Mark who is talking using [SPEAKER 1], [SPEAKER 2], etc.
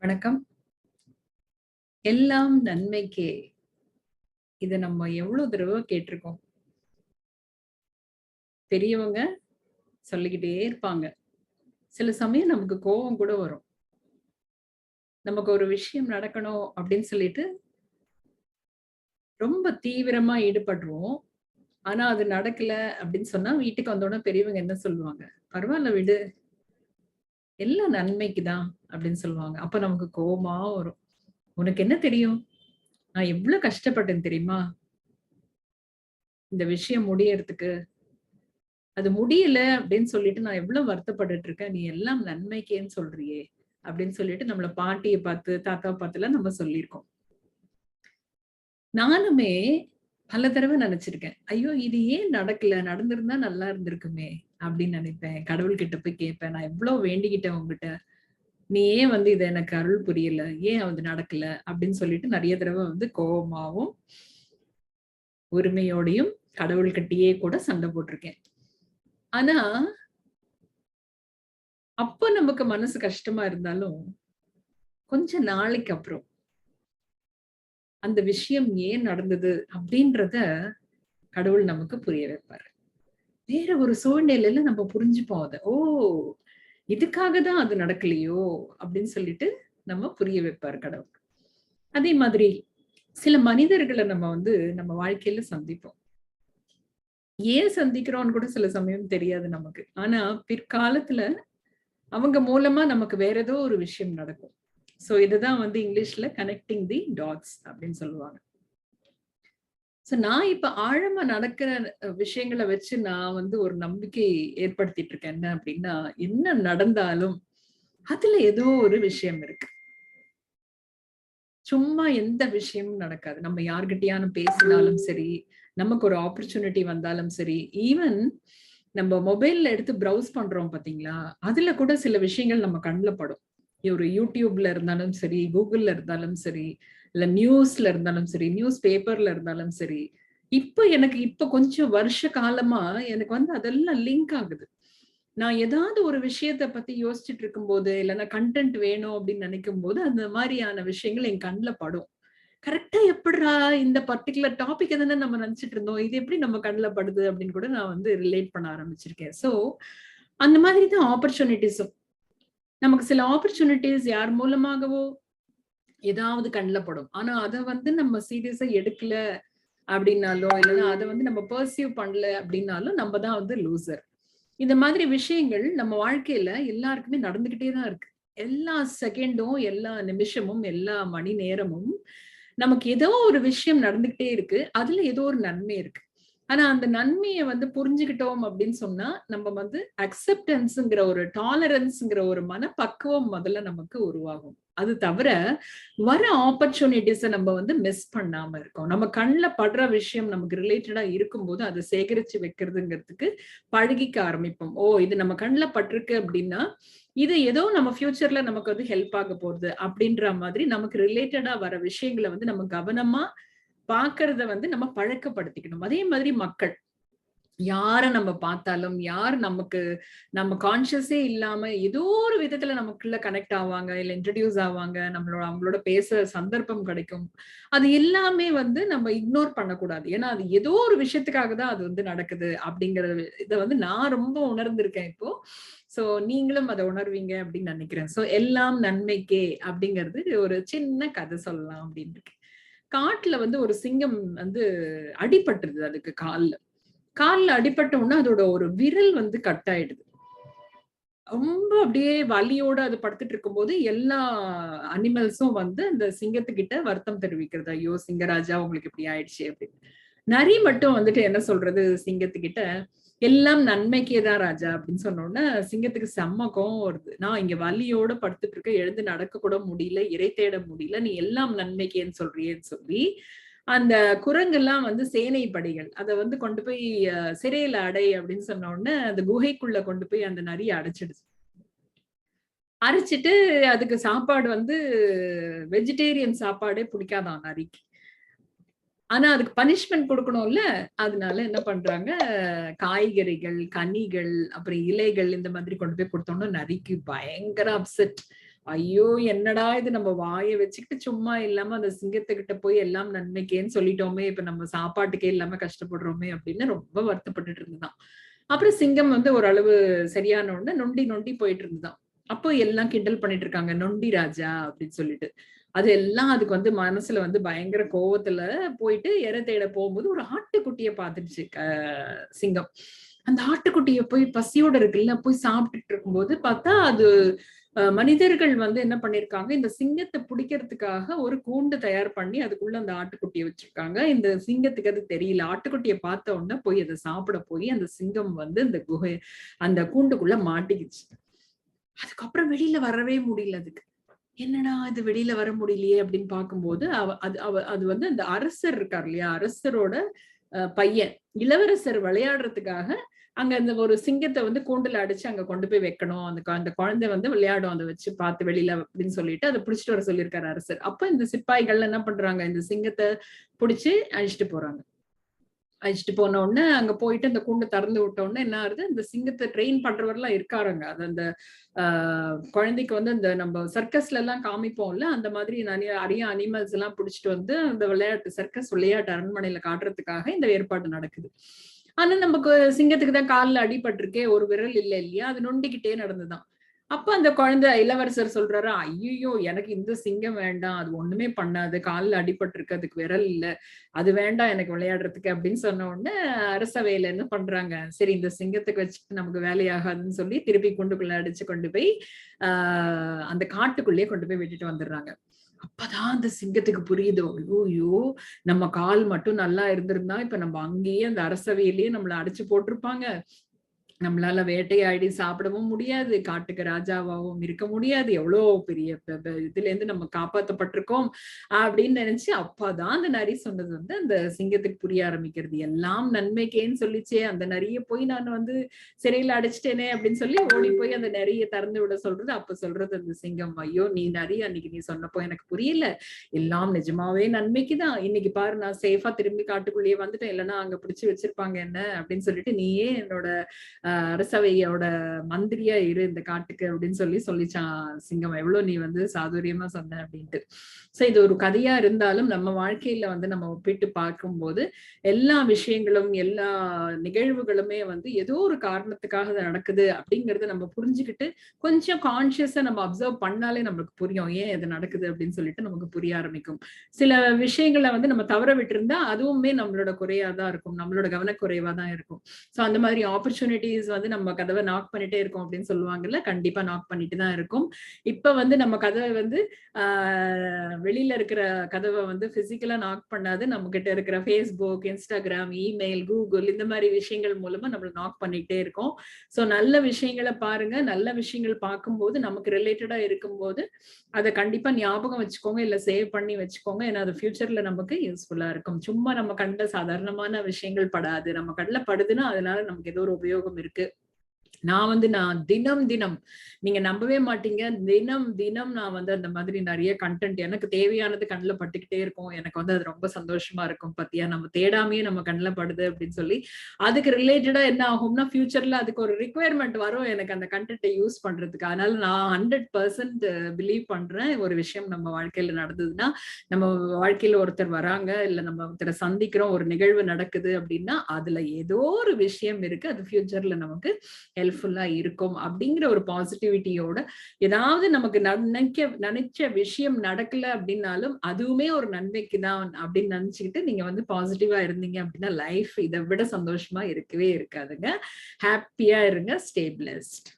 [SPEAKER 1] வணக்கம். எல்லாம் நன்மைக்கே. இத நம்ம எவ்வளவு தடவை கேட்டிருக்கோம் பெரியவங்க சொல்லிக்கிட்டே இருப்பாங்க. சில சமயம் நமக்கு கோபம் கூட வரும். நமக்கு ஒரு விஷயம் நடக்கணும் அப்படின்னு சொல்லிட்டு ரொம்ப தீவிரமா ஈடுபடுறோம் ஆனா அது நடக்கல அப்படின்னு சொன்னா, வீட்டுக்கு வந்தோடனே பெரியவங்க என்ன சொல்லுவாங்க? பரவாயில்ல விடு. எல்லாம் நன்மைக்கு தான்" அப்படின்னு சொல்லுவாங்க. அப்ப நமக்கு கோபமா வரும். "உனக்கு என்ன தெரியும்? நான் எவ்ளோ கஷ்டப்பட்டேன் தெரியுமா?" இந்த விஷயம் முடியறதுக்கு. அது முடியல அப்படின்னு சொல்லிட்டு நான் எவ்வளவு வருத்தப்பட்டுட்டு இருக்கேன். நீ எல்லாம் நன்மைக்கேன்னு சொல்றியே! அப்படின்னு சொல்லிட்டு நம்மள பாட்டிய பார்த்து, தாத்தாவ பார்த்துலாம் நம்ம சொல்லியிருக்கோம். நானுமே பல தடவை நினைச்சிருக்கேன் ஐயோ! இது ஏன் நடக்கல? நடந்திருந்தா நல்லா இருந்திருக்குமே! அப்படின்னு நினைப்பேன் கடவுள்கிட்ட போய் கேட்பேன். நான் எவ்வளவு வேண்டிக்கிட்டேன் உங்ககிட்ட நீ ஏன் வந்து இத எனக்கு அருள் புரியல? ஏன் அது நடக்கல? அப்படின்னு சொல்லிட்டு நிறைய தடவை வந்து கோவமாவும் உரிமையோடையும் கடவுள்கிட்டயே கூட சண்டை போட்டிருக்கேன் ஆனா அப்ப நமக்கு மனசு கஷ்டமா இருந்தாலும், கொஞ்ச நாளைக்கு அப்புறம் அந்த விஷயம் ஏன் நடந்தது? அப்படின்றத கடவுள் நமக்கு புரிய வைப்பாரு. வேற ஒரு சூழ்நிலையில நம்ம புரிஞ்சுப்போம் அதை ஓ! இதுக்காக தான் அது நடக்கலையோ! அப்படின்னு சொல்லிட்டு நம்ம புரிய வைப்பாரு கடவுள். அதே மாதிரி சில மனிதர்களை நம்ம வந்து நம்ம வாழ்க்கையில சந்திப்போம். ஏன் சந்திக்கிறோம்னு கூட சில சமயம் தெரியாது நமக்கு. ஆனா பிற்காலத்துல அவங்க மூலமா நமக்கு வேற ஏதோ ஒரு விஷயம் நடக்கும். சோ இதுதான் வந்து இங்கிலீஷ்ல கனெக்டிங் தி டாட்ஸ் அப்படின்னு சொல்லுவாங்க. சோ நான் இப்ப ஆழமா நடக்கிற விஷயங்களை விஷயங்கள வச்சு நான் வந்து ஒரு நம்பிக்கை ஏற்படுத்திட்டு இருக்கேன். என்ன அப்படின்னா, என்ன நடந்தாலும் அதுல ஏதோ ஒரு விஷயம் இருக்கு. சும்மா எந்த விஷயமும் நடக்காது. நம்ம யார்கிட்டயானும் பேசினாலும் சரி, நமக்கு ஒரு ஆப்பர்ச்சுனிட்டி வந்தாலும் சரி, ஈவன் நம்ம மொபைல்ல எடுத்து ப்ரௌஸ் பண்றோம் பாத்தீங்களா அதுல கூட சில விஷயங்கள் நம்ம கண்ணில் படும். ஒரு யூடியூப்ல இருந்தாலும் சரி, கூகுள்ல இருந்தாலும் சரி, இல்ல நியூஸ்ல இருந்தாலும் சரி, நியூஸ் பேப்பர்ல இருந்தாலும் சரி. இப்ப எனக்கு இப்ப கொஞ்சம் வருஷ காலமா எனக்கு வந்து அதெல்லாம் லிங்க் ஆகுது. நான் ஏதாவது ஒரு விஷயத்த பத்தி யோசிச்சுட்டு இருக்கும்போது, இல்லன்னா கன்டென்ட் வேணும் அப்படின்னு நெனைக்கும்போது, அந்த மாதிரியான விஷயங்கள் என் கண்ல படும். கரெக்டா எப்புட்றா இந்த பர்டிகுலர் டாபிக் தானே நம்ம நினைச்சிட்டு இருந்தோம். இது எப்படி நம்ம கண்ணில் படுது அப்படின்னு கூட நான் வந்து ரிலேட் பண்ண ஆரம்பிச்சிருக்கேன். சோ, அந்த மாதிரி தான் ஆப்பர்ச்சுனிட்டிஸும் நமக்கு சில ஆப்பர்ச்சுனிட்டிஸ் யார் மூலமாகவோ ஏதாவது கண்ணப்படும் படும். ஆனா அத வந்து நம்ம சீரியஸா எடுக்கல அப்படின்னாலோ, இல்லைன்னா அத வந்து நம்ம பெர்சீவ் பண்ணல அப்படின்னாலும், நம்ம தான் வந்து லூசர். இந்த மாதிரி விஷயங்கள் நம்ம வாழ்க்கையில எல்லாருக்குமே நடந்துகிட்டே தான் இருக்கு. எல்லா செகண்டும், எல்லா நிமிஷமும், எல்லா மணி நேரமும் நமக்கு ஏதோ ஒரு விஷயம் நடந்துகிட்டே இருக்கு. அதுல ஏதோ ஒரு நன்மை இருக்கு. ஆனா அந்த நன்மையை வந்து புரிஞ்சுக்கிட்டோம் அப்படின்னு சொன்னா, நம்ம வந்து அக்செப்டன்ஸ்ங்கிற ஒரு டாலரன்ஸ்ங்கிற ஒரு மனப்பக்குவம் முதல்ல நமக்கு உருவாகும். அது தவிர வர ஆப்பர்ச்சுனிட்டீஸ நம்ம வந்து மிஸ் பண்ணாம இருக்கோம். நம்ம கண்ல படுற விஷயம் நமக்கு ரிலேட்டடா இருக்கும்போது, அதை சேகரிச்சு வைக்கிறதுங்கிறதுக்கு பழகிக்க ஆரம்பிப்போம். ஓ! இது நம்ம கண்ல பட்டிருக்கு அப்படின்னா, இது ஏதோ நம்ம ஃபியூச்சர்ல நமக்கு வந்து ஹெல்ப் ஆக போறது அப்படின்ற மாதிரி நமக்கு ரிலேட்டடா வர விஷயங்கள வந்து நம்ம கவனமா பாக்குறத வந்து நம்ம பழக்கப்படுத்திக்கணும். அதே மாதிரி மக்கள். யார நம்ம பார்த்தாலும், யார் நமக்கு நம்ம கான்ஷியஸே இல்லாம ஏதோ ஒரு விதத்துல நமக்குள்ள கனெக்ட் ஆவாங்க, இல்ல இன்ட்ரடியூஸ் ஆவாங்க, நம்மளோட அவங்களோட பேச சந்தர்ப்பம் கிடைக்கும். அது எல்லாமே வந்து நம்ம இக்னோர் பண்ணக்கூடாது. ஏன்னா, அது ஏதோ ஒரு விஷயத்துக்காக தான் அது வந்து நடக்குது அப்படிங்கிற இத வந்து நான் ரொம்ப உணர்ந்திருக்கேன் இப்போ. சோ நீங்களும் அதை உணர்வீங்க அப்படின்னு நினைக்கிறேன் சோ எல்லாம் நன்மைக்கே அப்படிங்கிறது ஒரு சின்ன கதை சொல்லலாம் அப்படின்னு இருக்கேன். காட்டுல வந்து ஒரு சிங்கம் வந்து அடிபட்டுருது அதுக்கு கால்ல. கால்ல அடிபட்ட உடனே அதோட ஒரு விரல் வந்து கட் ஆயிடுது. ரொம்ப அப்படியே வலியோட அது படுத்துட்டு இருக்கும்போது, எல்லா அனிமல்ஸும் வந்து அந்த சிங்கத்துக்கிட்ட வருத்தம் தெரிவிக்கிறது. "ஐயோ! சிங்கராஜா உங்களுக்கு இப்படி ஆயிடுச்சு அப்படின்னு. நரி மட்டும் வந்துட்டு என்ன சொல்றது சிங்கத்துக்கிட்ட, "எல்லாம் நன்மைக்கே தான் ராஜா" அப்படின்னு சொன்ன உடனே சிங்கத்துக்கு செம்ம கோவம் வருது. "நான் இங்க வலியோட படுத்துட்டு இருக்கேன். எழுந்து நடக்க கூட முடியல. இரை தேட முடியல. நீ எல்லாம் நன்மைக்கேன்னு சொல்றியேன்னு" சொல்லி, அந்த குரங்கெல்லாம் வந்து சேனை படைகள். அத வந்து கொண்டு போய் சிறையில அடை அப்படின்னு சொன்ன உடனே, அந்த குகைக்குள்ள கொண்டு போய் அந்த நரிய அடைச்சிடுச்சு. அரைச்சிட்டு அதுக்கு சாப்பாடு வந்து வெஜிடேரியன் சாப்பாடே பிடிக்காதான் நரிக்கு. ஆனா அதுக்கு பனிஷ்மென்ட் கொடுக்கணும்ல? அதனால என்ன பண்றாங்க, காய்கறிகள், கனிகள், அப்புறம் இலைகள் இந்த மாதிரி கொண்டு போய் கொடுத்தோம்னா நரிக்கு பயங்கர அப்செட். ஐயோ என்னடா இது? நம்ம வாயை வச்சுக்கிட்டு சும்மா இல்லாம அந்த சிங்கத்துக்கிட்ட போய் எல்லாம் நன்மைக்கேன்னு சொல்லிட்டோமே. இப்ப நம்ம சாப்பாட்டுக்கே இல்லாம கஷ்டப்படுறோமே அப்படின்னு ரொம்ப வருத்தப்பட்டுட்டு இருந்துதான். அப்புறம் சிங்கம் வந்து ஓரளவு சரியான உடனே நொண்டி நொண்டி போயிட்டு இருந்துதான். அப்போ எல்லாம் கிண்டல் பண்ணிட்டு இருக்காங்க நொண்டி ராஜா அப்படின்னு சொல்லிட்டு. அது எல்லாம் அதுக்கு வந்து மனசுல வந்து பயங்கர கோவத்துல போயிட்டு எரை தேட போகும்போது ஒரு ஆட்டுக்குட்டிய பாத்துருச்சு சிங்கம். அந்த ஆட்டுக்குட்டிய போய் பசியோட இருக்குல்ல போய் சாப்பிட்டுட்டு இருக்கும்போது பார்த்தா அது மனிதர்கள் வந்து என்ன பண்ணிருக்காங்க இந்த சிங்கத்தை பிடிக்கிறதுக்காக ஒரு கூண்டு தயார் பண்ணி அதுக்குள்ள அந்த ஆட்டுக்குட்டியை வச்சிருக்காங்க. இந்த சிங்கத்துக்கு அது தெரியல. ஆட்டுக்குட்டியை பார்த்த உடனே போய் அதை சாப்பிட போய் அந்த சிங்கம் வந்து இந்த குகை அந்த கூண்டுக்குள்ள மாட்டிக்கிச்சு. அதுக்கப்புறம் வெளியில வரவே முடியல அதுக்கு. என்னடா இது வெளியில வர முடியலையே அப்படின்னு பார்க்கும்போது அவ அது அவ அது வந்து அந்த அரசர் இருக்கார் இல்லையா? அரசரோட பையன். இளவரசர் விளையாடுறதுக்காக அங்க அந்த ஒரு சிங்கத்தை வந்து கூண்டுல அடிச்சு அங்க கொண்டு போய் வைக்கணும். அந்த அந்த குழந்தை வந்து விளையாடும். அதை வச்சு பார்த்து வெளியில அப்படின்னு சொல்லிட்டு அதை பிடிச்சிட்டு வர சொல்லியிருக்காரு அரசர். அப்ப இந்த சிப்பாய்கள் என்ன பண்றாங்க? இந்த சிங்கத்தை பிடிச்சி அழிச்சிட்டு போறாங்க. அழிச்சிட்டு போன உடனே அங்க போயிட்டு அந்த கூண்டை திறந்து விட்ட உடனே என்ன ஆகுது? இந்த சிங்கத்தை ட்ரெயின் பண்றவர்லாம் இருக்காருங்க. அது அந்த ஆஹ் குழந்தைக்கு வந்து அந்த நம்ம சர்க்கஸ்ல எல்லாம் காமிப்போம்ல அந்த மாதிரி நிறைய அரிய அனிமல்ஸ் எல்லாம் பிடிச்சிட்டு வந்து அந்த விளையாட்டு சர்க்கஸ் விளையாட்டு அரண்மனையில காட்டுறதுக்காக இந்த ஏற்பாடு நடக்குது. ஆனா நமக்கு சிங்கத்துக்கு தான் காலில் அடிபட்டிருக்கே ஒரு விரல் இல்லை இல்லையா? அது நொண்டிக்கிட்டே நடந்துதான். அப்ப அந்த குழந்தை இளவரசர் சொல்றாரு ஐயோ எனக்கு இந்த சிங்கம் வேண்டாம் அது ஒண்ணுமே பண்ணாது காலில் அடிபட்டிருக்கு அதுக்கு விரல் இல்ல அது வேண்டாம் எனக்கு விளையாடுறதுக்கு அப்படின்னு சொன்ன உடனே அரசவையில என்ன பண்றாங்க சரி இந்த சிங்கத்துக்கு வச்சுட்டு நமக்கு வேலையாகாதுன்னு சொல்லி திருப்பி குண்டுக்குள்ள அடிச்சு கொண்டு போய் ஆஹ் அந்த காட்டுக்குள்ளேயே கொண்டு போய் விட்டுட்டு வந்துடுறாங்க. அப்பதான் அந்த சிங்கத்துக்கு புரியுது ஐயோ நம்ம கால் மட்டும் நல்லா இருந்திருந்தா இப்ப நம்ம அங்கேயே அந்த அரசவையிலேயே நம்மள அடிச்சு போட்டிருப்பாங்க. நம்மளால வேட்டையாடி சாப்பிடவும் முடியாது காட்டுக்கு ராஜாவாகவும் இருக்க முடியாது. எவ்வளோ பெரிய இதுல இருந்து நம்ம காப்பாத்தப்பட்டிருக்கோம் அப்படின்னு நினைச்சு அப்பாதான் அந்த நரி சொன்னது வந்து அந்த சிங்கத்துக்கு புரிய ஆரம்பிக்கிறது. எல்லாம் நன்மைக்கேன்னு சொல்லிச்சே அந்த நரிய போய் நான் வந்து சிறையில அடைச்சிட்டேனே அப்படின்னு சொல்லி ஓடி போய் அந்த நரிய திறந்து விட சொல்றது அப்ப சொல்றது அந்த சிங்கம் ஐயோ நீ நரி அன்னைக்கு நீ சொன்னப்போ எனக்கு புரியல. எல்லாம் நிஜமாவே நன்மைக்குதான். இன்னைக்கு பாரு நான் சேஃபா திரும்பி காட்டுக்குள்ளேயே வந்துட்டேன். இல்லைன்னா அங்க பிடிச்சு வச்சிருப்பாங்க என்ன? அப்படின்னு சொல்லிட்டு நீயே என்னோட அரசவையோட மந்திரியா இரு இந்த காட்டுக்கு அப்படின்னு சொல்லி சொல்லிச்சான் சிங்கம். எவ்வளவு நீ வந்து சாதுரியமா சொன்ன அப்படின்ட்டு. சோ இது ஒரு கதையா இருந்தாலும் நம்ம வாழ்க்கையில வந்து நம்ம ஒப்பிட்டு பார்க்கும்போது எல்லா விஷயங்களும் எல்லா நிகழ்வுகளுமே வந்து ஏதோ ஒரு காரணத்துக்காக நடக்குது அப்படிங்கறத நம்ம புரிஞ்சுக்கிட்டு கொஞ்சம் கான்சியஸா நம்ம அப்சர்வ் பண்ணாலே நமக்கு புரியும். ஏன் இது நடக்குது? அப்படின்னு சொல்லிட்டு நமக்கு புரிய ஆரம்பிக்கும். சில விஷயங்களை வந்து நம்ம தவற விட்டுருந்தா அதுவுமே நம்மளோட குறையா தான் இருக்கும். நம்மளோட கவனக்குறைவா தான் இருக்கும். சோ அந்த மாதிரி ஆப்பர்ச்சுனிட்டி ஆப்பர்ச்சுனிட்டிஸ் வந்து நம்ம கதவை நாக் பண்ணிட்டே இருக்கோம் அப்படின்னு சொல்லுவாங்கல்ல கண்டிப்பா நாக் பண்ணிட்டு தான் இருக்கும். இப்ப வந்து நம்ம கதவை வந்து ஆஹ் வெளியில இருக்கிற கதவை வந்து பிசிக்கலா நாக் பண்ணாது. நம்ம கிட்ட இருக்கிற ஃபேஸ்புக் இன்ஸ்டாகிராம் இமெயில் கூகுள் இந்த மாதிரி விஷயங்கள் மூலமா நம்மள நாக் பண்ணிட்டே இருக்கோம். சோ நல்ல விஷயங்களை பாருங்க. நல்ல விஷயங்கள் பார்க்கும்போது நமக்கு ரிலேட்டடா இருக்கும்போது அதை கண்டிப்பா ஞாபகம் வச்சுக்கோங்க. இல்ல சேவ் பண்ணி வச்சுக்கோங்க. ஏன்னா அது ஃபியூச்சர்ல நமக்கு யூஸ்ஃபுல்லா இருக்கும். சும்மா நம்ம கண்ட சாதாரணமான விஷயங்கள் படாது. நம்ம கடல படுதுன்னா அதனால நமக்கு ஏதோ ஒரு உபயோகம் இருக்கு இருக்கு நான் வந்து நான் தினம் தினம் நீங்க நம்பவே மாட்டீங்க. தினம் தினம் நான் வந்து அந்த மாதிரி நிறைய கண்டென்ட் எனக்கு தேவையானது கண்ணில் பட்டுக்கிட்டே இருக்கும். எனக்கு வந்து அது ரொம்ப சந்தோஷமா இருக்கும். பத்தியா? நம்ம தேடாமையே நம்ம கண்ணில் படுது அப்படின்னு சொல்லி அதுக்கு ரிலேட்டடா என்ன ஆகும்னா ஃபியூச்சர்ல அதுக்கு ஒரு ரிக்குவயர்மெண்ட் வரும் எனக்கு அந்த கண்டென்ட்டை யூஸ் பண்றதுக்கு. அதனால நான் ஹண்ட்ரட் பர்சன்ட் பிலீவ் பண்றேன். ஒரு விஷயம் நம்ம வாழ்க்கையில நடந்ததுன்னா நம்ம வாழ்க்கையில ஒருத்தர் வராங்க இல்ல நம்ம ஒருத்தரை சந்திக்கிறோம் ஒரு நிகழ்வு நடக்குது அப்படின்னா அதுல ஏதோ ஒரு விஷயம் இருக்கு. அது ஃபியூச்சர்ல நமக்கு ஹெல்ப்ஃபுல்லா இருக்கும் அப்படிங்கிற ஒரு பாசிட்டிவிட்டியோட ஏதாவது நமக்கு நினைக்க நினைச்ச விஷயம் நடக்கல அப்படின்னாலும் அதுவுமே ஒரு நன்மைக்கு தான் அப்படின்னு நினைச்சுக்கிட்டு நீங்க வந்து பாசிட்டிவா இருந்தீங்க அப்படின்னா லைஃப் இதை விட சந்தோஷமா இருக்கவே இருக்காதுங்க. ஹாப்பியா இருங்க. ஸ்டேபிளஸ்ட்